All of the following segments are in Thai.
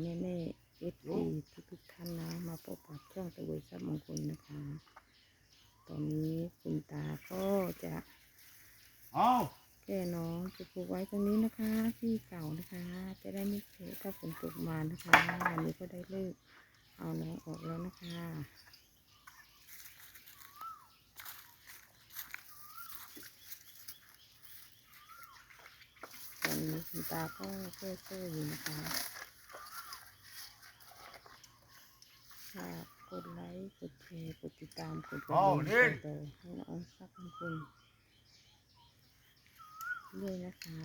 แม่แม่เอฟซีทุกทุกๆท่านนะ มาพบกับช่องตะเวยซับมงคลนะคะ ตอนนี้คุณตาก็จะเอาแก้น้องจะปลูกไว้ตรงนี้นะคะ ที่เก่านะคะ จะได้ไม่เสียถ้าฝนตกมานะคะวันนี้ก็ได้เลิกเอาน้องออกแล้วนะคะตอนนี้คุณตาก็เซ่เซ่อยู่นะคะฝากกดไลค์ กดแชร์กดติดตามกดกระดิ่งกดต่อให้น้องซักคุณด้วยนะคะ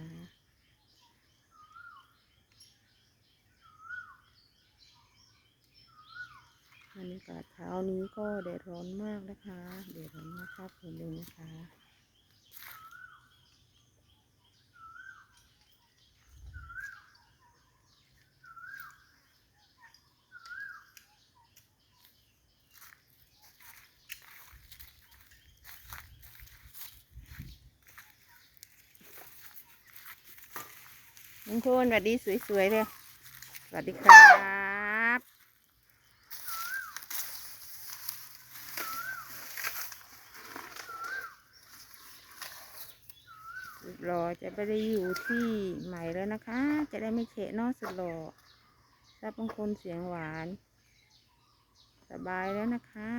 บรรยากาศเช้านี้ก็แดดร้อนมากนะคะแดดร้อนมากครับผมเลยนะคะ ลุงพลสวัสดีสวยๆเลยสวัสดีครับสุดหล่อจะไปได้อยู่ที่ใหม่แล้วนะคะ จะได้ไม่เฉะนอกสุดหล่อรับบางคนเสียงหวาน สบายแล้วนะคะ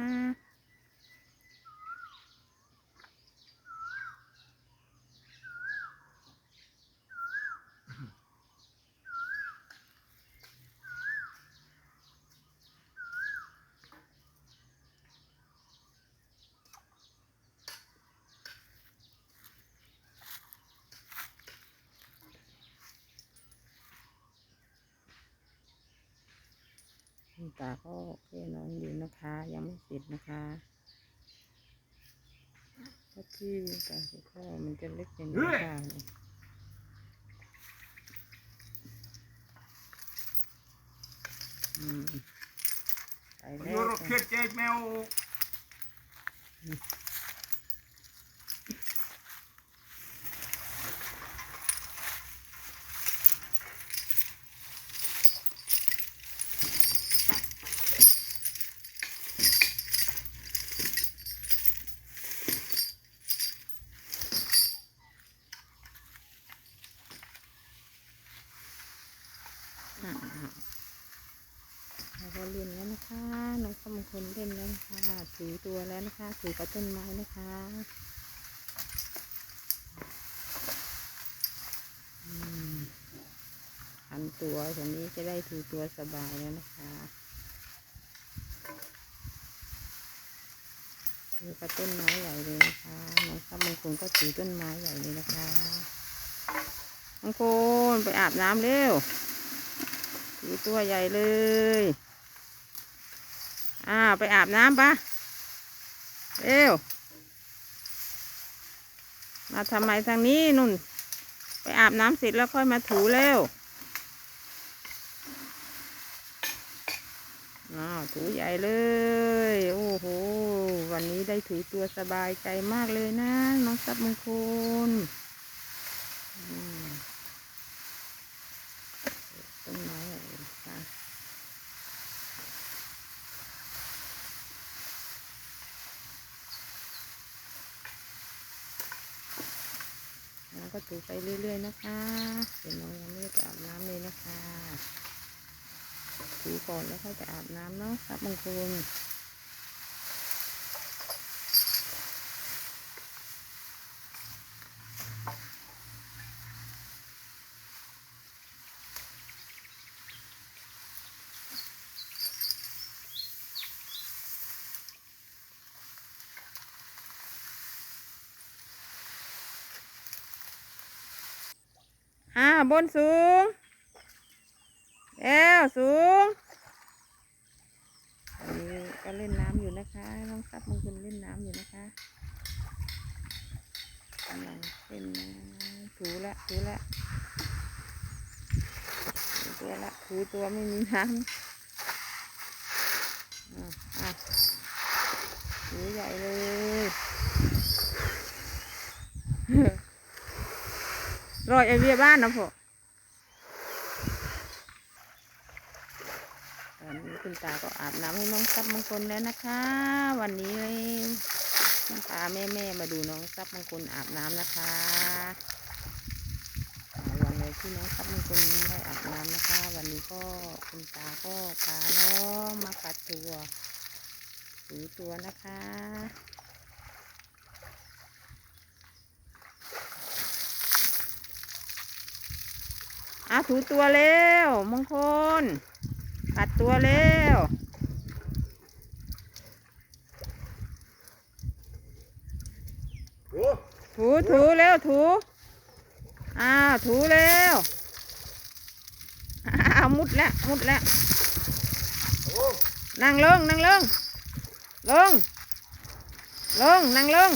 ตาก็แค่น้องอยู่นะคะ ยังไม่เสร็จนะคะเพราะที่ตาสุก็มันจะเล็กเป็นค่ะอืมไปแล้ยูว โร ค่ะ เคียดเจ๊แมว อ่าเราก็เล่นแล้วนะคะ น้อ งสมงคนเล่นแล้วนะคะถือตัวแล้วนะคะถือกับต้นไม้นะคะหันตัวตอนนี้จะได้ถือตัวสบายแล้วนะคะถือกับต้นไม้ใหญ่เลยนะคะน้องสมงคนก็ถือต้นไม้ใหญ่เลยนะคะน้องคนไปอาบน้ำเร็วถือตัวใหญ่เลย อ่าไปอาบน้ำปะเร็วมาทำไมทางนี้นุ่น ไปอาบน้ำเสร็จแล้วค่อยมาถูเร็วอ้าวถูใหญ่เลย โอ้โห วันนี้ได้ถูตัวสบายใจมากเลยนะ น้องซับมงคลอืม ต้นไม้อะไรนะคะ น้องก็ถูไปเรื่อย ๆ นะคะเดี๋ยวน้องยังไม่ได้ไปอาบน้ำเลยนะคะถูก่อนแล้วค่อยไปอาบน้ำเนาะครับบางคน อ่าบนสูงเอวสูงอันนี้ก็เล่นน้ำอยู่นะคะน้องซับมงคลเล่นน้ำอยู่นะคะกำลังเล่นน้ำถูละถูละถูตัวละถูตัวไม่มีน้ำอะอะถูใหญ่เลย รอยไอเวียบ้านนะพ่อคุณตาก็อาบน้ำให้น้องซับมงคลแล้วนะคะ วันนี้พาแม่แม่มาดูน้องซับมงคลอาบน้ำนะคะวันเลยที่น้องซับมงคลได้อาบน้ำนะคะ วันนี้ก็คุณตาก็พาน้องมากัดตัวถูตัวนะคะ อะถูตัวเร็วมงคลขัดตัวเร็วถูถูเร็วถูอ้าวถูเร็วอ้าวมุดแล้วมุดแล้วนั่งลงนั่งลงลง ลงนั่งลง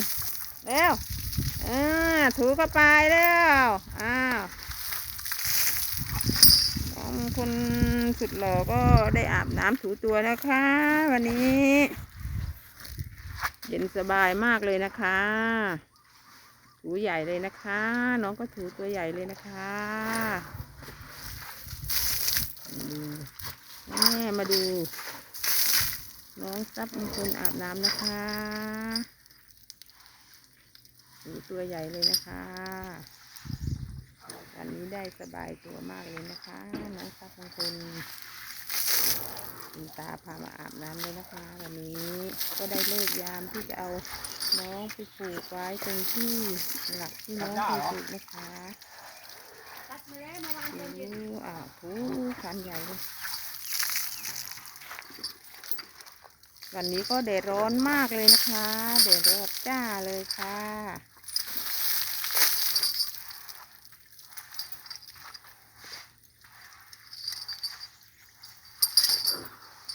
เร็วอ่าถูเข้าไปแล้วอ้าว คุณสุดหล่อก็ได้อาบน้ำถูตัวนะคะ วันนี้ เย็นสบายมากเลยนะคะ ถูใหญ่เลยนะคะ น้องก็ถูตัวใหญ่เลยนะคะแม่มาดู น้องซับมงคลอาบน้ำนะคะถูตัวใหญ่เลยนะคะ วันนี้ได้สบายตัวมากเลยนะคะ น้องซับมงคลคุณตาพามาอาบน้ำเลยนะคะ วันนี้ก็ได้เลิกยามที่จะเอาน้องไปผูกไว้ตรงที่หลักที่น้องเคยผูกนะคะถูอ่าวถูคันใหญ่เลยวันนี้ก็แดดร้อนมากเลยนะคะแดดร้อนจ้าเลยค่ะ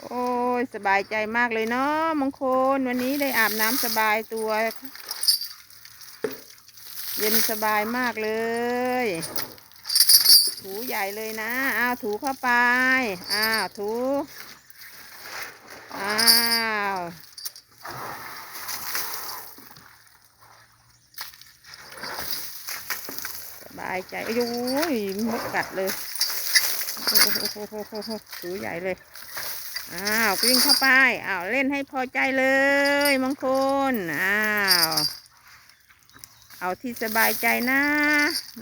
โอ้ย สบายใจมากเลยเนาะมงคล วันนี้ได้อาบน้ำสบายตัว เย็นสบายมากเลย ถูใหญ่เลยนะ อ้าวถูเข้าไป อ้าวถู อ้าวสบายใจโอ้ยมดกัดเลย โอ้โหถูใหญ่เลย อ้าววิ่งเข้าไป อ้าวเล่นให้พอใจเลยมงคล อ้าว เอาที่สบายใจนะ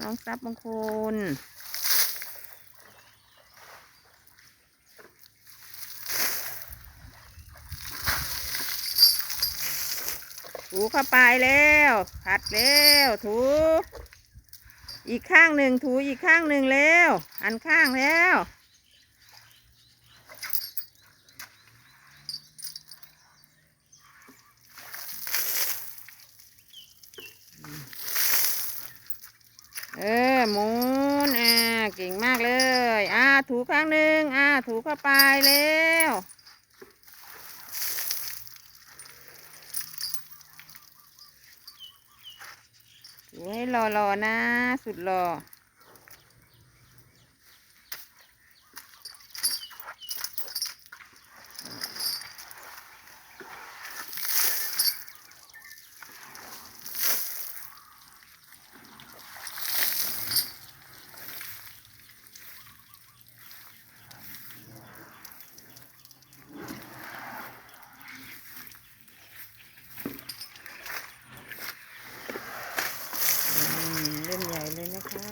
น้องซับมงคลถูเข้าไปแล้วขัดแล้วถู อีกข้างหนึ่งถูอีกข้างหนึ่งแล้วหันข้างแล้ว เออหมุนอ่าเก่งมากเลย อ่าถูข้างหนึ่งอ่าถูเข้าไปเร็วถูให้รอๆนะ สุดรอมเล่นใหญ่เลยนะคะ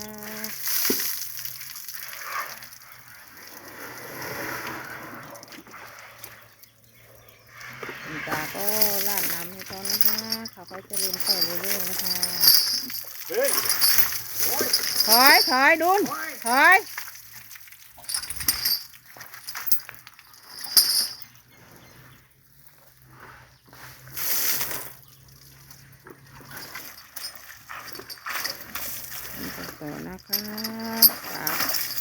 คุณตาก็ราดน้ำให้เขานะคะ เขาก็จะเล่นต่อเรื่อยๆนะคะเฮ้ยโอ้ยถอยถอยดุนโอ้ยถอยนี่ก็ต่อนะคะฝาก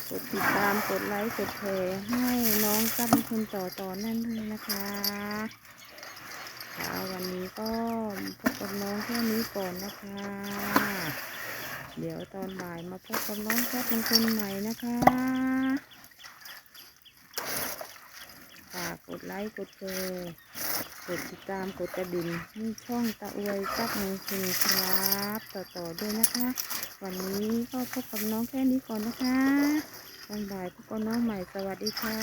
กดติดตาม กดไลค์ กดแชร์ให้น้องกับคนต่อต่อนั่นด้วยนะคะ คะวันนี้ก็พบกับน้องแค่นี้ก่อนนะคะ เดี๋ยวตอนบ่ายมาพบกับน้องแค่เป็นคนใหม่นะคะฝากกดไลค์กดแชร์กดติดตามกดกระดิ่งให้ช่องตะอวยจักมงคลครับต่อต่อๆด้วยนะคะ วันนี้ก็พบกับน้องแค่นี้ก่อนนะคะตอนบ่ายพบกับน้องใหม่สวัสดีค่ะ